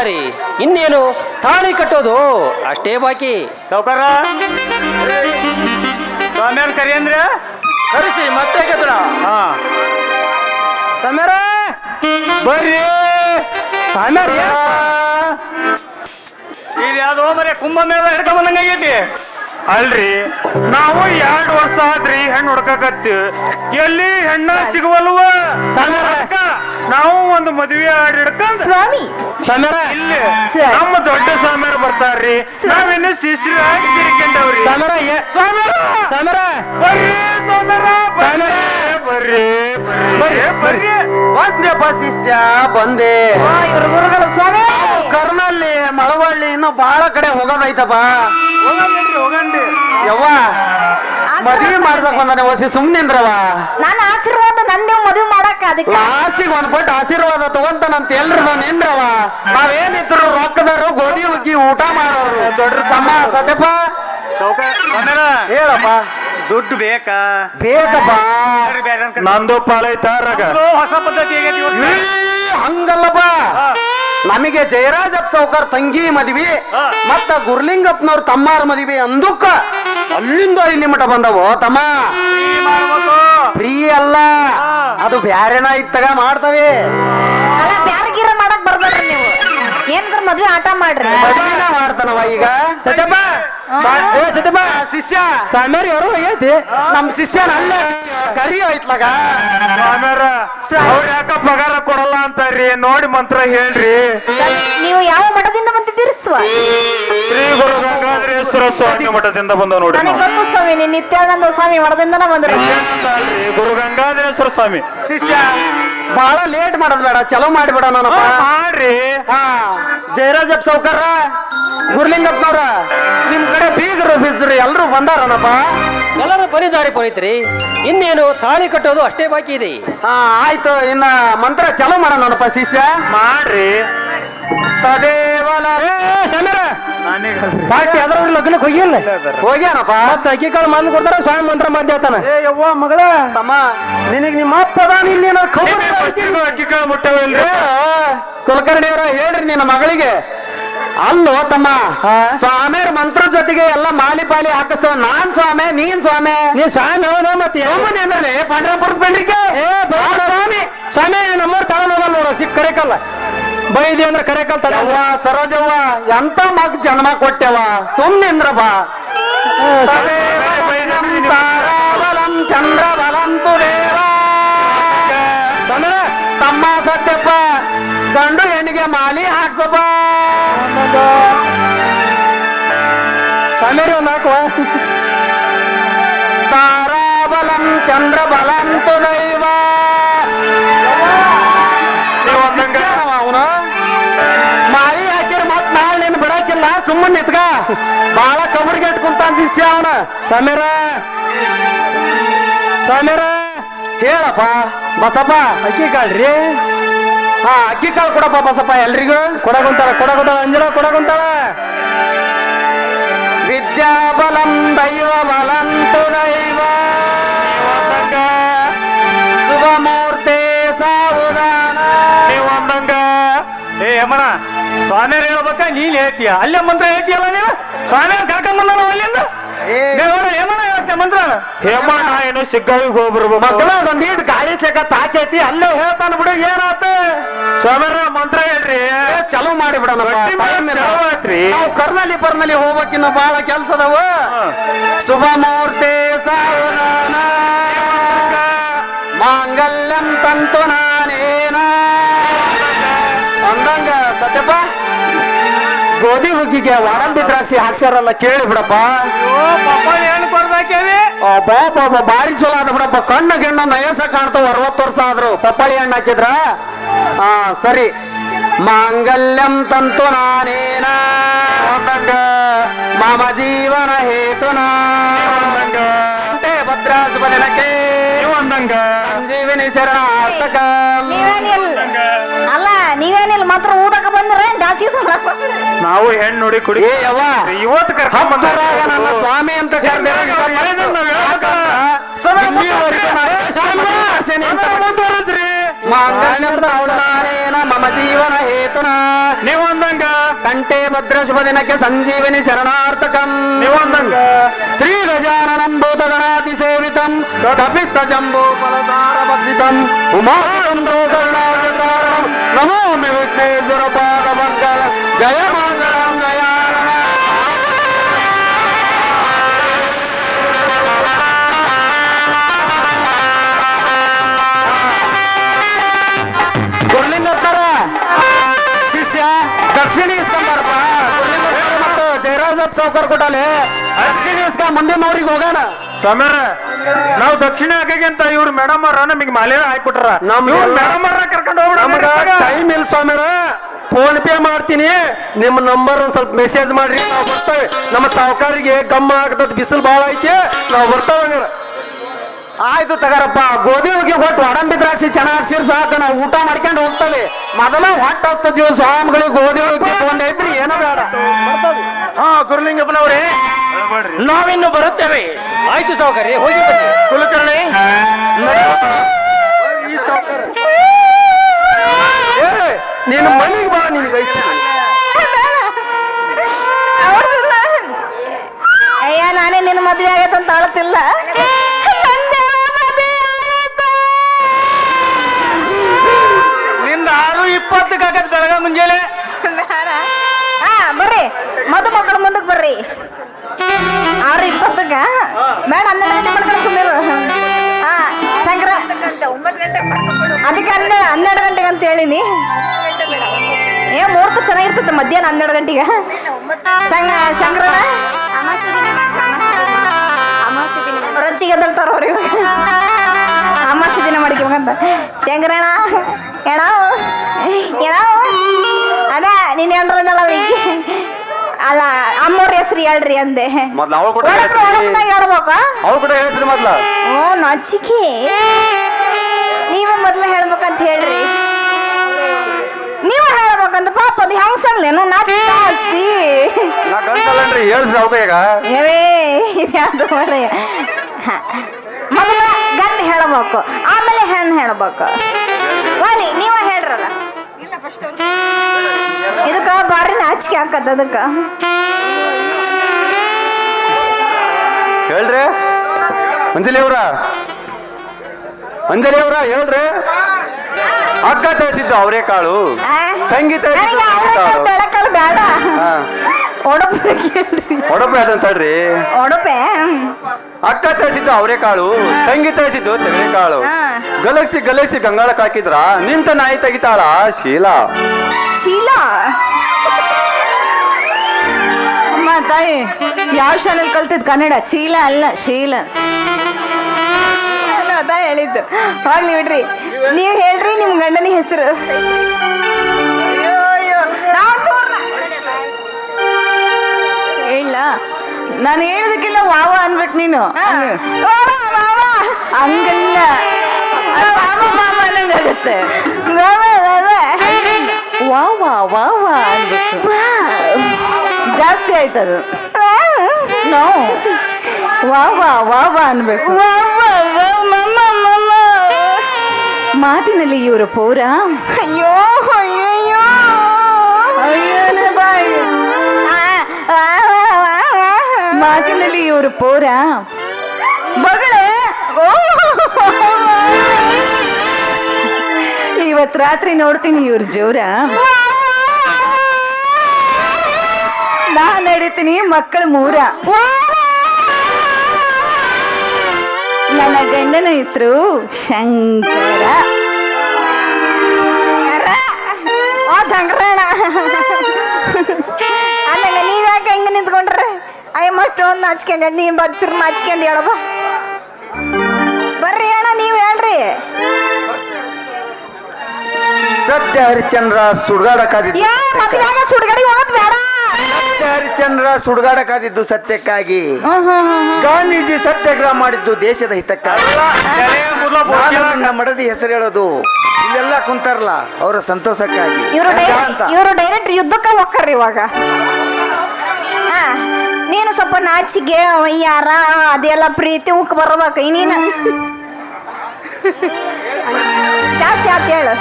ಬಂದಿದ್ದಾರೆ ಇನ್ನೇನು ತಾಳಿ ಕಟ್ಟೋದು? ಅಷ್ಟೇ ಬಾಕಿ. ಸೌಕರ ಸ್ವಾಮಿಯವ್ರ ಕರಿ ಅಂದ್ರೆ? ಕರೆಸಿ ಮತ್ತೆ ಕದ್ರ ಹಾ. ಸಮೀರ ಬರ್ರಿ. ಸಮೀರ ಇದು ಯಾವ್ದೋ ಕುಂಭ ಮೇಲೆ ಹಿಡ್ಕೊಂಡ್ ಬಂದಂಗಾಗೈತಿ ಅಲ್ರಿ? ನಾವು ಎರಡು ವರ್ಷ ಆದ್ರಿ ಹೆಣ್ಣು ಹುಡ್ಕಕತ್ತೀವಿ ಎಲ್ಲಿ ಹೆಣ್ಣ ಸಿಗುವಲ್ವ? ಸಮೀರ ನಾವು ಒಂದು ಮದ್ವೆ ಆಡಿ ಹಿಡ್ಕೊಂಡ್ ಸ್ವಾಮಿ ಸಮರ ಇಲ್ಲಿ ಸರಿ. ನಮ್ಮ ದೊಡ್ಡ ಸ್ವಾಮಿಯರು ಬರ್ತಾರ್ರಿ. ನಾವಿನ್ನು ಶಿಶಿರಾಗಿ ಸಿರಿಕೊಂಡವ್ರಿ. ಸಮರ ಏ- ಸ್ವಾಮಿಯರ ಸಮೀರ ಬರ್ರಿ ಸ್ವಾಮಿಯರ ಸ್ವಾಮಿಯರ. ಬರ್ರಿ ಬರ್ರಿ. ಬರ್ರಿ ಬಂದೆಪ್ಪ ಶಿಷ್ಯ ಬಂದೆ. ಇವ್ರ ಗುರುಗಳು ಸ್ವಾಮಿ. ಕರ್ನಲ್ಲಿ ಮಳವಳ್ಳಿ ಇನ್ನು ಬಹಳ ಕಡೆ ಹೋಗೋದೈತಪ್ಪ. ಯವ್ವ ಮದ್ವಿ ಮಾಡ್ಸಕ್ ಬಂದಾನೆ ಹೊಸಿ ಸುಮ್ನಿಂದ್ರವ ನನ್ನ ಆಶೀರ್ವಾದ ನಂದೇ ಮದುವೆ ಮಾಡಕ್ ಅದಕ್ಕೆ. ಲಾಸ್ಟಿಗೆ ಒಂದ್ ಪಟ್ಟು ಆಶೀರ್ವಾದ ತಗೊಂತಾನಂತ ಎಲ್ರು ನಿಂದ್ರವ ನಾವೇನಿದ್ರು ರೊಕ್ಕದಾರು ಗೋಧಿ ಉಗ್ಗಿ ಊಟ ಮಾಡೋರು. ದೊಡ್ಡ ಸಮ ಸತ್ಯಪ್ಪ. ಹೇಳಪ್ಪ. ದುಡ್ಡು ಬೇಕಾ? ಬೇಕಪ್ಪ. ನಂದು ಪಾಲೈತಾರಾಗ ಹೊಸ ಪದ್ಧತಿ ಹಂಗಲ್ಲಪ್ಪ. ನಮಗೆ ಜಯರಾಜಪ್ಪ ಅಪ್ಸೌಕರ್ ತಂಗಿ ಮದ್ವಿ. ಮತ್ತ ಗುರ್ಲಿಂಗಪ್ಪನವ್ರ ತಮ್ಮಾರ ಮದ್ವಿ ಅಂದುಕ್ಕ ಅಲ್ಲಿಂದ ಇಲ್ಲಿ ಮಠ ಬಂದವು ತಮ್ಮ? ಈ ಮಾಡ್ಬೇಕು ಫ್ರೀ ಅಲ್ಲ. ಅದು ಬ್ಯಾರೆನ ಇತ್ತಗ ಮಾಡ್ತವೆ. ಅಲ್ಲ ಮಾಡಕ್ ಬರ್ಬೇಡ್ರಿ ನೀವು. ಏನಾದ್ರ ಮದ್ವೆ ಆಟ ಮಾಡ್ರಿ. ಮದ್ವಿನ ಮಾಡ್ತಾನವ ಈಗ? ಸತ್ಯಪ್ಪ ಏ ಸಿದ್ದಪ್ಪ ಶಿಷ್ಯ. ಸಮೀರ್ ಯಾರು ಐತಿ ನಮ್ ಶಿಷ್ಯನ ಅಲ್ಲ ಕರಿ ಐತ್ಲಾಗ ಸ್ವಾಮಿಯರ ಸ್ವಾಮಿ. ಅವ್ರ ಯಾಕ ಪಗಾರ ಕೊಡಲ್ಲ ಅಂತಾರ್ರಿ? ನೋಡಿ ಮಂತ್ರ ಹೇಳ್ರಿ. ನೀವು ಯಾವ ಮಠದಿಂದ ಬಂದಿದ್ದೀರಿ ಸ್ವಾಮಿ? ಶ್ರೀ ಗುರು ಗಂಗಾಧರೇಶ್ವರ ಸ್ವಾಮಿ ಮಠದಿಂದ ಬಂದ ನೋಡಿ ನನಗೆ ಗೊತ್ತು ಸ್ವಾಮಿ ನೀನ್ ನಿತ್ಯಾನಂದ ಸ್ವಾಮಿ ಮಠದಿಂದನ ಬಂದ್ರು ಅಲ್ರಿ ಗುರು ಗಂಗಾಧರೇಶ್ವರ ಸ್ವಾಮಿ. ಶಿಷ್ಯ ಬಹಳ ಲೇಟ್ ಮಾಡೋದ್ ಬೇಡ ಚಲೋ ಮಾಡಿಬಿಡ ನಾನು ಮಾಡ್ರಿ. ಹಾ ಜಯರಾಜಪ್ಪ ಸಾವ್ಕಾರ. ಗುರ್ಲಿಂಗಪ್ಪನವ್ರ ನಿಮ್ ಕಡೆ ಬೀಗರು ಬಿಜ್ರಿ ಎಲ್ಲರೂ ಬಂದಾರನಪ್ಪ? ಎಲ್ಲರೂ ಬರೀದಾರಿ ಪುನೀತ್ರಿ ಇನ್ನೇನು ತಾಳಿ ಕಟ್ಟೋದು ಅಷ್ಟೇ ಬಾಕಿ ಇದೆ. ಹಾ ಆಯ್ತು ಇನ್ನ ಮಂತ್ರ ಚಲೋ ಮಾಡೋಣಪ್ಪ ಶಿಷ್ಯ. ಮಾಡ್ರಿ. ತದೇವಲ ರೇ ಸಮೀರ ಪಾರ್ಟಿ ಅದ್ರ ಲಗ್ನಕ್ಕೆ ಹೋಗಿಲ್ಲ. ಹೋಗ್ಯಾನಪ್ಪ. ಮತ್ತೆ ಅಕ್ಕಿ ಕಾಳು ಮಂದ್ ಕೊಡ್ತಾರ ಸ್ವಾಮಿ ಮಂತ್ರ ಮಧ್ಯ ಹೇಳ್ತಾನ. ಏ ಯವ್ವ ಮಗಳ ತಮ್ಮ ನಿನಗೆ ನಿಮ್ಮ ಅಪ್ಪ ಅದಾನ ಇಲ್ಲಿ ಐತಿ. ಅಕ್ಕಿ ಕಾಳು ಮುಟ್ಟವಿಲ್ರಿ ಕುಲಕರ್ಣಿಯವರ ಹೇಳ್ರಿ ನಿನ್ನ ಮಗಳಿಗೆ ಅಲ್ಲೋ ತಮ್ಮ. ಸ್ವಾಮಿಯ ಮಂತ್ರ ಜೊತೆಗೆ ಎಲ್ಲ ಮಾಲಿ ಪಾಲಿ ಹಾಕಿಸ್ತಾವ. ನಾನ್ ಸ್ವಾಮಿ ನೀನ್ ಸ್ವಾಮಿ. ನೀ ಸ್ವಾಮಿ ಹೌದು ಮತ್ತೆ ಅವನೇ ಅಂದ್ರೆ ಪಂಡ್ರಾಪುರದ ಸ್ವಾಮಿ. ಸ್ವಾಮಿ ನಮ್ಮೂರ್ ತಳ ಹೋಗಲ್ಲ ನೋಡ ಸಿಕ್ ಕರೆಕಲ್ಲ. ಬೈದಿ ಅಂದ್ರೆ ಕರೆಕಲ್ ತಲೆ ಯವ್ವ ಸರೋಜವ್ವ ಎಂತ ಮಗ್ ಜನ್ಮ ಕೊಟ್ಟೆವ? ಸುಮ್ನಿಂದ್ರ ಬಾ. ಹಾಕುವ ತಾರಾಬಲಂ ಚಂದ್ರಬಲಂತು ದೈವ. ಅವನು? ಮಾಲಿ ಹಾಕಿರ ಮತ್ ನಾಳೆ ನೀನ್ ಬಿಡಕ್ಕಿಲ್ಲ ಸುಮ್ಮನೆ ನಿತ್ಕ. ಬಾಳ ಕಬರ್ಗೆ ಇಟ್ಕೊಂತಾನ ಶಿಷ್ಯ ಅವನ. ಸಮೀರ. ಸಮೀರ ಹೇಳಪ್ಪ ಬಸಪ್ಪ. ಅಕ್ಕಿ ಕಾಳ್ರಿ ಹಾ ಅಕ್ಕಿ ಕಾಳು ಕೊಡಪ್ಪ ಬಸಪ್ಪ ಎಲ್ರಿಗೂ. ಕೊಡಗುಂತಾಳ ಕೊಡಗುಂತಾಳ ಅಂಜನ ಕೊಡಗುಂತಾಳ. ವಿದ್ಯಾಬಲಂ ದೈವ ಬಲಂತು ದೈವ ಅಂದಂಗ ಶುಭ ಮೂರ್ತಿ ಸಾವುದಾನ ನೀವ್ ಅಂದಂಗ ಏ ಯಮಣ ಸ್ವಾಮಿಯರ್ ಹೇಳ್ಬೇಕ ನೀನ್ ಹೇಳ್ತೀಯ ಅಲ್ಲೇ ಮಂತ್ರ ಹೇಳ್ತೀಯಲ್ಲ ನೀನು ಸ್ವಾಮಿಯರ್ ಕರ್ಕೊಂಡ್ ಬಂದ ಅಲ್ಲಿಂದ ಹೇಮಣ್ಣ ಏನು ಸಿಗ್ಗಾವಿಗೆ ಹೋಗ್ಬರ್ಬೇಕು ಮಕ್ಕಳ ಒಂದೀಟ್ ಗಾಳಿ ಸೇಕ ತಾಕೈತಿ ಅಲ್ಲೇ ಹೇಳ್ತಾನ ಬಿಡು ಏನಾತ? ಸ್ವಾಮರ ಮಂತ್ರ ಹೇಳ್ರಿ. ಚಲೋ ಮಾಡಿ ಬಿಡೋಣ. ನಾವು ಕರ್ನಲ್ಲಿ ಪರ್ನಲ್ಲಿ ಹೋಗ್ಬೇಕಿನ್ನ ಬಹಳ ಕೆಲ್ಸದವ ಶುಭ ಮೂರ್ತಿ ಸಾವುದಾನ ಮಾಂಗಲ್ಯಂ ತಂತು ನಾನೇನ. ಅಂದಂಗ ಸತ್ಯಪ್ಪ ಗೋಧಿ ಹುಗ್ಗಿಗೆ ವಾರಂಬಿ ದ್ರಾಕ್ಷಿ ಹಾಕ್ಸ್ಯಾರಲ್ಲ ಕೇಳಿ ಬಿಡಪ್ಪ. ಪಾಪ ಬಾರಿ ಚಲೋ ಅದ ಬಿಡಪ್ಪ. ಕಣ್ಣ ಗಿಣ್ಣ ನಯಸ ಕಾಣ್ತಾವ ಅರವತ್ತು ವರ್ಷ ಆದ್ರು. ಪಪ್ಪಾಳಿ ಹಣ್ಣು ಹಾಕಿದ್ರ? ಹಾ ಸರಿ. ಮಾಂಗಲ್ಯಂ ತಂತು ನಾನೇನ? ಅಂದಂಗ ಮಾಮ ಜೀವನ ಹೇತುನಾ? ಅಂತೆ ಭದ್ರಾಸ ಬದನಕ್ಕೆ ನೀವ್ ಅಂದಂಗ ಸಂಜೀವಿನಿ ಶರಣಾರ್ಥಕ. ನೀವೇನಿಲ್ಲ ಅಲ್ಲ ನೀವೇನಿಲ್ಲ ಮಾತ್ರ ಊದಕ ಬಂದ್ರ ಡಾನ್ಸಿಗೆ ಮಾಡಕ್ ಬಂದ್ರಿ ನಾವು ಹೆಣ್ಣು ನೋಡಿ ಕುಡಿ ಏ ಯವ್ವ ಇವತ್ತು ಕರ್ಕೊಂಡ್ ಬಂದ ಹತ್ತರಾಗ ನನ್ನ ಸ್ವಾಮಿ ಅಂತ ಕರೆದಿರೋ ಇಲ್ಲಿವರೆಗೂ ನಾನು ಸ್ವಾಮಿ ಮಾಡ್ಸೇನೆ ಅಂತ ಮಾಂಗಲ್ಯಂ ತಂತುನಾನೇನ ಮಮ ಜೀವನ ಹೇತುನ. ನೀವ್ ಅಂದಂಗ. ಕಂಠೆ ಭದ್ರ ಶುಭ ದಿನಕ್ಕೆ ಸಂಜೀವನಿ ಶರಣಾರ್ಥಕಂ. ನೀವ್ ಅಂದಂಗ. ಶ್ರೀ ಗಜಾನನಂ ಭೂತಗಣಾತಿ ಸೇವಿತಂ. ಕಪಿತ್ತ ಜಂಬೂ ಫಲಸಾರ ಭಕ್ಷಿತಂ. ಉಮಾಸಂದ್ರೋಗವಿನಾಶಕಾರಣಂ ನಮೋಮಿ ವಿಘ್ನೇಶ್ವರ ಪಾದ ಮಂಗಲ ಜಯ ಮಂಗಳಂ ಜಯ ಗುರ್ಲಿಂಗಪ್ಪರ ಶಿಷ್ಯ ದಕ್ಷಿಣ ಇಸ್ಕೊಂಬಾರಪ್ಪ ಗುರ್ಲಿಂಗಪ್ಪರ ಮತ್ತು ಜಯರಾಜಪ್ಪ ಸಾವ್ಕರ್ ಕೊಟ್ಟಾಲೆ ಇಸ್ಕ ಮುಂದಿನ ಊರಿಗೆ ಹೋಗೋಣ. ಸಮೀರ ನಾವು ದಕ್ಷಿಣ ಅಂತ ಇವ್ರು ಮೇಡಮ್ ಅವ್ರ ನಮಗೆ ಮಾಲೆ ಹಾಕ್ಬಿಟ್ರ. ಮೇಡಮ್ ಅವ್ರ ಕರ್ಕೊಂಡು ನಮಗ ಹೋಗ್ಬಿಡ ಟೈಮ್ ಇಲ್ಲ ಸ್ವಾಮಿರ ಫೋನ್ ಪೇ ಮಾಡ್ತೀನಿ. ನಿಮ್ಮ ನಂಬರ್ ಒಂದ್ ಸ್ವಲ್ಪ ಮೆಸೇಜ್ ಮಾಡ್ರಿ. ನಾವು ಬರ್ತೇವೆ. ನಮ್ಮ ಸಾವುಕಾರಿಗೆ ಗಮ್ಮ ಆಗದ ಬಿಸಿಲು ಭಾಳ ಐತಿ. ನಾವು ಬರ್ತೇವೆ. ಆಯ್ತು ತಗಾರಪ್ಪ. ಗೋಧಿ ಹೋಗಿ ಹೊಟ್ಟು ಒಡಂಬಿ ದ್ರಾಕ್ಷಿ ಚೆನ್ನಾಗಿ ಸೇರಿ ಸಾಕು ನಾವು ಊಟ ಮಾಡ್ಕೊಂಡು ಹೋಗ್ತೇವೆ. ಮೊದಲ ಹೊಟ್ಟ ಹಸ್ತ ಜೀವ ಸ್ವಾಮಿಗಳಿಗೆ ಗೋಧಿ ಹೋಗಿ ಒಂದೈತ್ರಿ ಏನೋ ಬೇಡ. ಹಾ ಗುರುಲಿಂಗಪ್ಪನವ್ರೆ. ನಾವಿನ್ನು ಬರುತ್ತೇವೆ. ಆಯ್ತು ಸಾವುಕಾರಿ ಹೋಗಿ ಕುಲಕರ್ಣಿ ಏ ನೀನು ಮನೆಗೆ ಬಾ ನಿನಗೆ ಐತಿ. ಅಯ್ಯ ನಾನೇ ನಿನ್ನ ಮದುವೆ ಆಗೈತಂತ ಅಂತ ಅಳತಿಲ್ಲ. ನಂದೇ ಆರು ಇಪ್ಪತ್ತು ಆಗತ್ ಬೆಳಗ ಮುಂಜಾನೆ. ಹಾ ಬರ್ರಿ. ಮದುಮಕ್ಕಳು ಮುಂದಕ್ಕೆ ಬರ್ರಿ. ಬೇಡ ಗಂಟೆ ಮಾಡ್ಕೊಂಡು ಸುಮ್ಮನೆ ಅದಕ್ಕೆ ಹನ್ನೆ ಹನ್ನೆರಡು ಗಂಟೆಗೆ ಅಂತ ಹೇಳಿನಿ. ಏ ಮುಹೂರ್ತ ಚೆನ್ನಾಗಿರ್ತದೆ ಮಧ್ಯಾಹ್ನ ಹನ್ನೆರಡು ಗಂಟೆಗೆ. ಶಂಗ ಶಂಕರಣ ರೊಚ್ಚಿಗೆ ಎದ್ದಳ್ತಾರ ಅವ್ರು ಇವಾಗ. ಅಮಾಸಿ ದಿನ ಮಾಡ್ಕೋಬೇಕಂತ ಶಂಕರಣ ಎಣ ಅಮ್ಮವ್ರ ಹೇಳ್ರಿ ಅಂದೆ. ಮೊದ್ಲು ಅವಳು ಕೂಡ ಒಡಪ್ಪ ಒಡಪ್ಪ ಹೇಳ್ಬೇಕಾ? ಅವ್ರು ಕೂಡ ಹೇಳ್ತೀರಿ ಮೊದ್ಲ. ಓ ನಾಚಿಕೆ. ನೀವೇ ಮೊದ್ಲು ಹೇಳ್ಬೇಕಂತ ಹೇಳ್ರಿ. ನೀವು ಹೇಳ್ಬೇಕಂತ ಪಾಪ ಅದು ಹಂಗಸಲ್ಲೇನು ನಾಚಿ ನಾ ಗಂಟಲ್ಲನ್ರಿ ಹೇಳ್ಸ್ರಿ ಅವ್ಕ ಈಗ. ಏವೇ ಇದ್ಯಾವ್ದು ಮರೆ. ಮೊದಲ ಗಂಡ ಹೇಳಬೇಕು ಆಮೇಲೆ ಹೆಣ್ಣು ಹೇಳ್ಬೇಕು. ನೀವ ಹೇಳ್ರಲ್ಲ. ಇದಕ್ಕ ಬಾರಿ ನಾಚಿಕೆ ಹಾಕತ್ತ ಅದಕ್ಕ. ಹೇಳ್ರಿ? ಅಂಜಲಿ ಅವ್ರ? ಅಂಜಲಿ ಅವ್ರ ಹೇಳ್ರಿ? ಅಕ್ಕ ತರಿಸಿದ್ದು ಅವರೇ ಕಾಳು? ತಂಗಿ ಬೇಡ. ಒಡಪೆ ಒಡಪೆ ಒಡಪೆ ಅಕ್ಕ ತರಿಸಿದ್ದು ಅವರೇ ಕಾಳು ತಂಗಿ ತರಿಸಿದ್ದು ತೆರೆ ಕಾಳು. ಗಲಕ್ಸಿ ಗಲಗ್ಸಿ ಗಲಗ್ಸಿ ಗಂಗಾಳಕ್ಕೆ ಹಾಕಿದ್ರ? ನಿಂತ ನಾಯಿ ತೆಗಿತಾಳ? ಶೀಲಾ. ಚೀಲ ತಾಯಿ ಯಾವ ಶಾಲೆಯಲ್ಲಿ ಕಲ್ತಿದ್? ಕನ್ನಡ. ಚೀಲ ಅಲ್ಲ ಶೀಲ. ಅದ ಹೇಳಿದ್ದು. ಹೋಗ್ಲಿ ಬಿಡ್ರಿ. ನೀವು ಹೇಳ್ರಿ ನಿಮ್ ಗಂಡನ ಹೆಸರು. ಇಲ್ಲ. ನಾನು ಹೇಳೋದಕ್ಕೆಲ್ಲ ವಾವ ಅನ್ಬೇಕು ನೀನು. ಹಂಗಲ್ಲ. ಅದು ವಾ. ವಾವ ವಾವ ಅನ್ಬೇಕು ಜಾಸ್ತಿ ಆಯ್ತದು. ನೋ ವಾ ವಾ ಅನ್ಬೇಕು. ವಾ ಮಾವ, ಮಾವ. ಮಾತಿನಲ್ಲಿ ಇವರು ಪೌರ. ಅಯ್ಯೋ ಅಯ್ಯೋ ಬಾಯಿ. ವಾ ವಾ ಆ. ಮಾತಿನಲ್ಲಿ ಇವರು ಪೌರ. ಬಗಳೆ ಓ. ಇವತ್ ರಾತ್ರಿ ನೋಡ್ತೀನಿ ಇವ್ರ ಜೋರ. ನಾ ನಡೀತೀನಿ ಮಕ್ಕಳು ಮೂರ. ನನ್ನ ಗಂಡನ ಹೆಸರು ಶಂಕರ. ಓ ಸಂಕ್ರಣ ಅನ್ನಂಗ ನೀವ್ಯಾಕೆ ಹೆಂಗ ನಿಂತ್ಕೊಂಡ್ರೆ? ಅಯ್ಯ ಮಸ್ಟ್ ಒಂದು ನಾಚ್ಕೊಂಡು ನೀ ಬಚ್ಚರು ಹಚ್ಕೊಂಡು ಹೇಳಬ ಬರ್ರಿ ಅಣ್ಣ ನೀವು ಹೇಳ್ರಿ. ಸತ್ಯ ಹರಿಶ್ಚಂದ್ರ ಸುಡ್ಗಾಡಕ್ಕಾಗಿ ಯಾ ಮದ್ವೆಯಾಗ ಸುಡ್ಗಡಿ ಹೋಗೋದ್ ಬೇಡ. ಹರಿಶ್ಚಂದ್ರ ಸುಡ್ಗಾಡಕ್ಕಾದಿದ್ದು ಸತ್ಯಕ್ಕಾಗಿ. ಗಾಂಧೀಜಿ ಸತ್ಯಾಗ್ರಹ ಮಾಡಿದ್ದು ದೇಶದ ಹಿತಕ್ಕಾಗಿ. ನಾನು ನನ್ನ ಮಡದಿ ಹೆಸರು ಹೇಳೋದು ಇಲ್ಲೆಲ್ಲ ಕುಂತಾರಲ್ಲ ಅವರ ಸಂತೋಷಕ್ಕಾಗಿ. ಇವರು ಅಂತ? ಇವರು ಡೈರೆಕ್ಟ್ ಯುದ್ಧಕ್ಕೆ ಹೋಗ್ತಾರ ಇವಾಗ. ಹಾ ನೀನು ಸ್ವಲ್ಪ ನಾಚಿಗೆ ಯಾರ ಅದೆಲ್ಲ ಪ್ರೀತಿ ಉಕ್ ಬರ್ಬೇಕು ನೀನು ಜಾಸ್ತಿ ಆತ ಹೇಳು.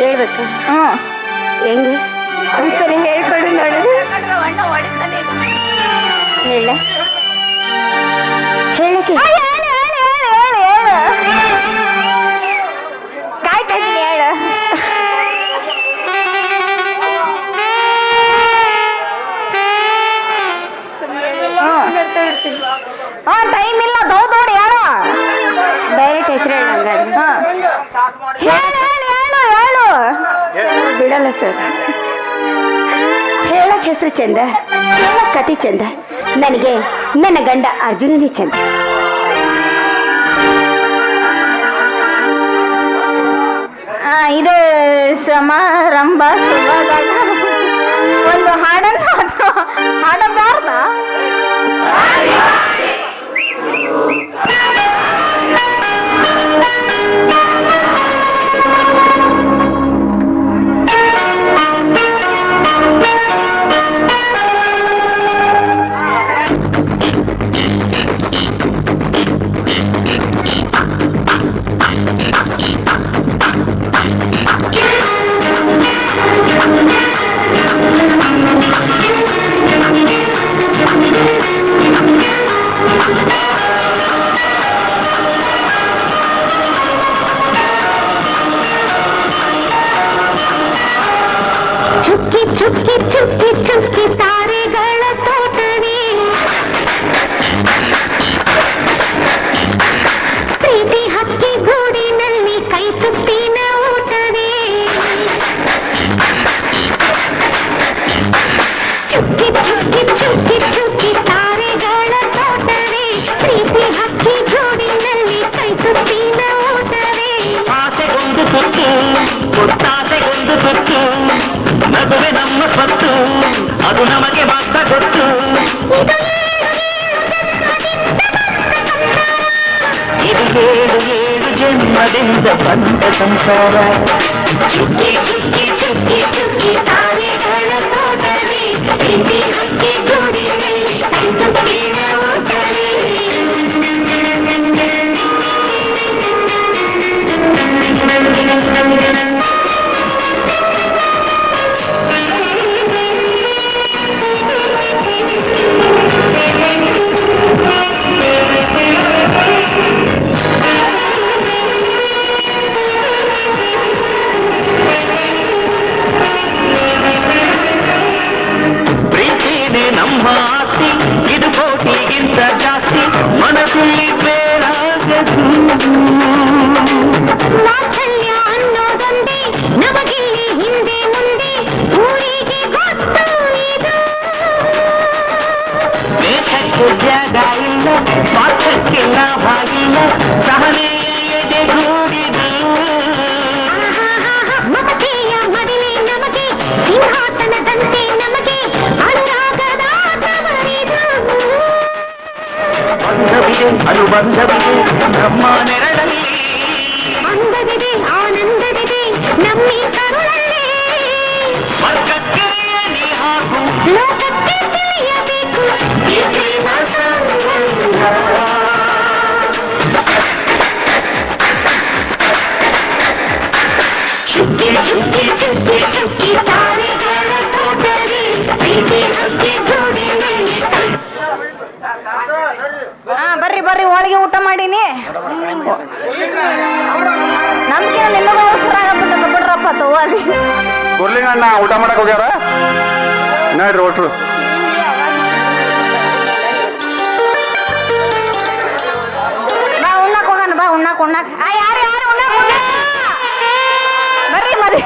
ಹೇಳ್ಬೇಕು. ಹ್ಞೂ ಹೆಂಗೆ? ಒಂದ್ಸರಿ ಹೇಳ್ಕೊಡು ನೋಡು. ಹೇಳ ಹೇಳಕ್ಕೆ. ಆ, ಹೇಳು ಹೇಳು ಹೇಳು ಹೇಳು ಹೇಳು. ಕಾಯ್ತಾ ಇದ್ದೀನಿ ಹೇಳು. ಹಾ. ಟೈಮ್ ಇಲ್ಲ ದೌಡ್ ದೌಡ್ ಹೇಳು ಡೈರೆಕ್ಟ್ ಹೆಸರು ಹೇಳಂಗಾದ್ರೆ ಹಾ. ಹೇಳು ಹೇಳು ಹೇಳು ಹೇಳು. ಬಿಡಲ್ಲ ಸರ್. ಹೆಸರು ಚಂದ ನನ್ನ ಕತಿ ಚಂದ, ನನಗೆ ನನ್ನ ಗಂಡ ಅರ್ಜುನನೇ ಚಂದ. ಇದು ಸಮಾರಂಭ ಒಂದು ಹಾಡನ್ನು ಹಾಡಬಾರ್ದ? సంత సంసార చుక్కి చుక్కి చుక్కి చుక్కి ಜಾಗ ಇಲ್ಲ ಸ್ವಾರ್ಥಕ್ಕೆ ಲಾಭ ಇಲ್ಲ ಸಹನೆಯ ಎದೆಗೂಡಿದು ಬಂಧವಿದೆ ಅನುಬಂಧವಿದೆ ನಮ್ಮ ನೆರಳಲ್ಲಿ ಅಂದವಿದೆ ಆನಂದವಿದೆ ನಮ್ಮಿ ಕರುಳಲ್ಲಿ ಸ್ವರ್ಗಕ್ಕೆ ನೀ ಹಾಕು ಮಾಡೀನಿ ನಮ್ಗಿನ ನಿಮಗೂ ಅವಸರಾಗಬಿಟ್ಟು ಬಿಡ್ರಪ್ಪ ತಗೋರಿ ಗುರ್ಲಿಂಗ ಅಣ್ಣ ಊಟ ಮಾಡಕ್ ಹೋಗ್ಯಾರ ನೋಡ್ರಿ ಒಟ್ರು ಬಾ ಉಣ್ಣಕ್ ಹೋಗಣ ಬಾ ಉಣ್ಣಕ್ ಉಣ್ಣಕ್. ಆ ಯಾರು ಯಾರು ಉಣ್ಣಕ್ ಬರ್ರಿ ಮದುವೆ